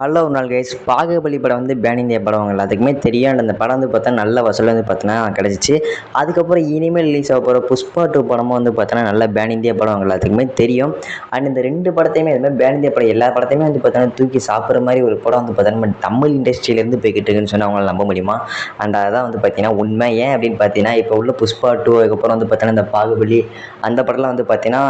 Hello நாள் guys Baahubali படம் வந்து பேன் இந்தியா படம். அவங்க எல்லாத்துக்குமே தெரியும் அந்த படம் வந்து பார்த்தா நல்ல வசூல் வந்து பார்த்தோன்னா கிடச்சிச்சு. அதுக்கப்புறம் இனிமேல் ரிலீஸ் ஆக போகிற புஷ்பா டூ படமும் வந்து பார்த்தோன்னா நல்ல பேன் இந்தியா படம் அவங்க எல்லாத்துக்குமே தெரியும். அண்ட் இந்த ரெண்டு படத்தையுமே இதுமாதிரி பேன் இந்தியா படம் எல்லா படத்தையுமே வந்து பார்த்தோன்னா தூக்கி சாப்பிட்ற மாதிரி ஒரு படம் வந்து பார்த்தோன்னா தமிழ் இண்டஸ்ட்ரியிலேருந்து போய்கிட்டு இருக்குன்னு சொன்னால் அவங்களால நம்ப முடியுமா? அண்ட் அதான் வந்து பார்த்தீங்கன்னா உண்மை. ஏன் அப்படின்னு பார்த்தீங்கன்னா இப்போ உள்ள புஷ்பா டூ அதுக்கப்புறம் வந்து பார்த்தோன்னா இந்த பாகுபலி அந்த படம்லாம் வந்து பார்த்தீங்கன்னா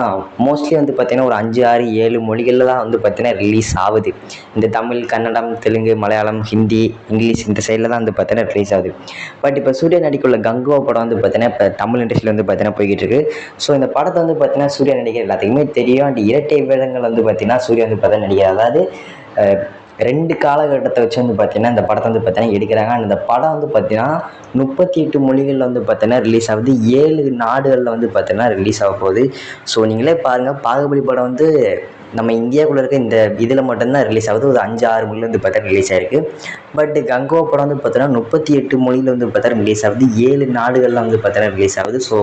மோஸ்ட்லி வந்து பார்த்தீங்கன்னா ஒரு அஞ்சு ஆறு ஏழு மொழிகளில் தான் வந்து பார்த்தீங்கன்னா ரிலீஸ் ஆகுது. இந்த தமிழ் கன்னடம் தெலுங்கு மலையாளம் ஹிந்தி இங்கிலீஷ் இந்த சைடில் தான் வந்து பார்த்தீங்கன்னா ரிலீஸ் ஆகுது பட் இப்போ சூர்யா நடிக்குள்ள கங்குவா படம் வந்து பார்த்தீங்கன்னா இப்போ தமிழ் இண்டஸ்ட்ரியில் வந்து பார்த்தீங்கன்னா போய்கிட்டு இருக்கு ஸோ இந்த படத்தை வந்து பார்த்தீங்கன்னா சூர்யா நடிகர் எல்லாத்துக்குமே தெரியும் அண்ட் இரட்டை வேடங்கள் வந்து பார்த்தீங்கன்னா சூர்யா வந்து பார்த்தீங்கன்னா நடிகர் அதாவது ரெண்டு காலகட்டத்தை வச்சு வந்து பார்த்தீங்கன்னா இந்த படத்தை வந்து பார்த்தீங்கன்னா எடுக்கிறாங்க அண்ட் இந்த படம் வந்து பார்த்தீங்கன்னா முப்பத்தி எட்டு மொழிகளில் வந்து பார்த்தீங்கன்னா ரிலீஸ் ஆகுது ஏழு நாடுகளில் வந்து பார்த்தீங்கன்னா ரிலீஸ் ஆக போகுது ஸோ நீங்களே பாருங்கள் பாகுபலி படம் வந்து நம்ம இந்தியாவுக்குள்ளே இருக்க இந்த இதில் மட்டும்தான் ரிலீஸ் ஆகுது. ஒரு அஞ்சு ஆறு மொழியில் வந்து பார்த்தா ரிலீஸ் ஆயிருக்கு. பட் கங்கோவா படம் வந்து பார்த்தோன்னா முப்பத்தி எட்டு மொழியில் வந்து பார்த்தா ரிலீஸ் ஆகுது. ஏழு நாடுகளில் வந்து பார்த்தோன்னா ரிலீஸ் ஆகுது. ஸோ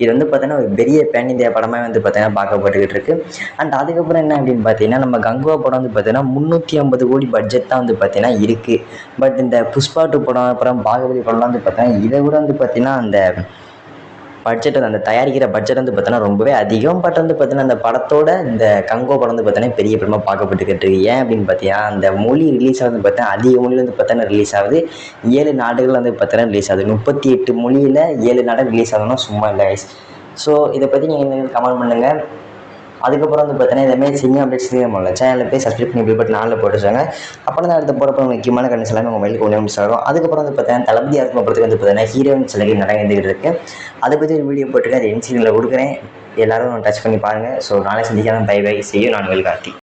இது வந்து பார்த்தோன்னா ஒரு பெரிய பேன் இந்தியா படமாக வந்து பார்த்தீங்கன்னா பார்க்கப்பட்டுக்கிட்டு இருக்கு. அண்ட் அதுக்கப்புறம் என்ன அப்படின்னு பார்த்தீங்கன்னா நம்ம கங்கோ படம் வந்து பார்த்தீங்கன்னா முந்நூற்றி ஐம்பது கோடி பட்ஜெட் தான் வந்து பார்த்தீங்கன்னா இருக்குது பட் இந்த புஷ்பா டூ படம் அப்புறம் பாகுபலி படம்லாம் வந்து பார்த்தீங்கன்னா இதை விட வந்து பார்த்தீங்கன்னா அந்த பட்ஜெட் அந்த தயாரிக்கிற பட்ஜெட் வந்து பார்த்தோன்னா ரொம்பவே அதிகம். பட் வந்து பார்த்தீங்கன்னா அந்த படத்தோட இந்த கங்கோ படம் வந்து பார்த்தோன்னா பெரிய படமாக பார்க்கப்பட்டுக்கிட்டு இருக்கு. ஏன் அப்படின்னு பார்த்தீங்கன்னா அந்த மொழி ரிலீஸ் ஆகுது பார்த்தா அதிக மொழியில் வந்து பார்த்தோன்னா ரிலீஸ் ஆகுது? ஏழு நாடுகள் வந்து பார்த்தோன்னா ரிலீஸ் ஆகுது. முப்பத்தி எட்டு மொழியில் ஏழு நாடு ரிலீஸ் ஆகுதுன்னா சும்மா இல்லை ஸோ இதை பற்றி நீங்கள் கமெண்ட் பண்ணுங்கள் அதுக்கப்புறம் வந்து பார்த்தீங்கன்னா இதேமாதிரி சின்ன அப்டேட்ஸ் நம்மளோட சேனலில் போய் சப்ஸ்கிரைப் பண்ணி பில் பட்டன் நாளில் போட்டுருக்காங்க. அப்புறம் அப்போ தான் அடுத்த போகிறப்ப முக்கியமான கண்டென்ட்ஸ் எல்லாமே உங்கள் மொபைலுக்கு ஒன்று ஆகும் அதுக்கப்புறம் வந்து பார்த்தீங்கன்னா தளபதி இருக்கும் படத்துக்கு வந்து பார்த்தீங்கன்னா ஹீரோயின் சிலைகள் நடந்துகிட்டு இருக்குது இருக்கு. அதை பற்றி ஒரு வீடியோ போட்டுருக்கேன். அது என்சியில் கொடுக்குறேன். எல்லாரும் டச் பண்ணி பாருங்கள் ஸோ நாளை சந்திக்கலாம். பை பை செய்யும் நான் வெல்கார்த்தி